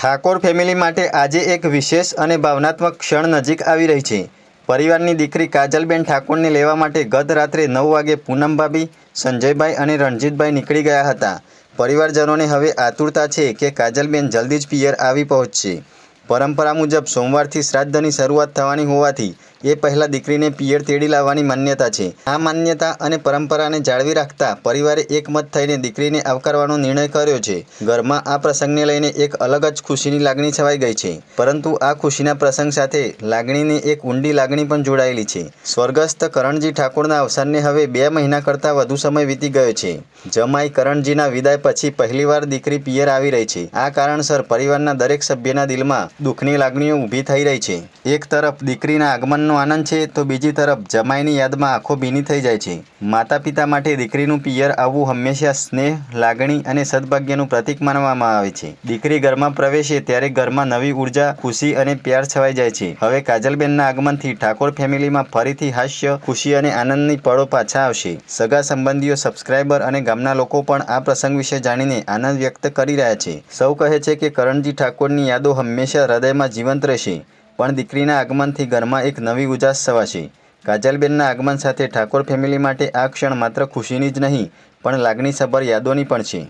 Thakor family માટે આજે એક વિશેષ અને ભાવનાત્મક ક્ષણ નજીક આવી રહી છે. પરિવારની દીકરી કાજલબેન ઠાકોરને લેવા માટે ગત રાત્રે નવ વાગે પૂનમભાભી સંજયભાઈ અને રણજીતભાઈ નીકળી ગયા હતા. પરિવારજનોને હવે આતુરતા છે કે કાજલબેન જલ્દી જ પિયર આવી પહોંચશે. પરંપરા મુજબ સોમવારથી શ્રાદ્ધની શરૂઆત થવાની હોવાથી એ પહેલાં દીકરીને પિયર તેડી લાવવાની માન્યતા છે. આ માન્યતા અને પરંપરાને જાળવી રાખતા પરિવારે એકમત થઈને દીકરીને આવકારવાનો નિર્ણય કર્યો છે. ઘરમાં આ પ્રસંગને લઈને એક અલગ જ ખુશીની લાગણી છવાઈ ગઈ છે. પરંતુ આ ખુશીના પ્રસંગ સાથે લાગણીની એક ઊંડી લાગણી પણ જોડાયેલી છે. સ્વર્ગસ્થ કરણજી ઠાકોરના અવસાનને હવે બે મહિના કરતાં વધુ સમય વીતી ગયો છે. જમાઈ કરણજીના વિદાય પછી પહેલીવાર દીકરી પિયર આવી રહી છે. આ કારણસર પરિવારના દરેક સભ્યના દિલમાં દુઃખની લાગણીઓ ઊભી થઈ રહી છે. એક તરફ દીકરીના આગમનનો આનંદ છે, તો બીજી તરફ જમાઈની યાદમાં આંખો ભીની થઈ જાય છે. માતા પિતા માટે દીકરીનું પિયર આવવું હંમેશા સ્નેહ, લાગણી અને સદભાગ્યનું પ્રતીક માનવામાં આવે છે. દીકરી ઘરમાં પ્રવેશે ત્યારે ઘરમાં નવી ઊર્જા, ખુશી અને પ્યાર છવાઈ જાય છે. હવે કાજલબેનના આગમનથી ઠાકોર ફેમિલીમાં ફરીથી હાસ્ય, ખુશી અને આનંદની પળો પાછા આવશે. સગા સંબંધીઓ, સબસ્ક્રાઇબર અને ગામના લોકો પણ આ પ્રસંગ વિશે જાણીને આનંદ વ્યક્ત કરી રહ્યા છે. સૌ કહે છે કે કરણજી ઠાકોરની યાદો હંમેશા હૃદયમાં જીવંત રહેશે. પણ દીકરીના આગમનથી ઘરમાં એક નવી ઉજાસ સવાશે. કાજલબેનના આગમન સાથે ઠાકોર ફેમિલી માટે આ ક્ષણ માત્ર ખુશીની જ નહીં, પણ લાગણીસભર યાદોની પણ છે.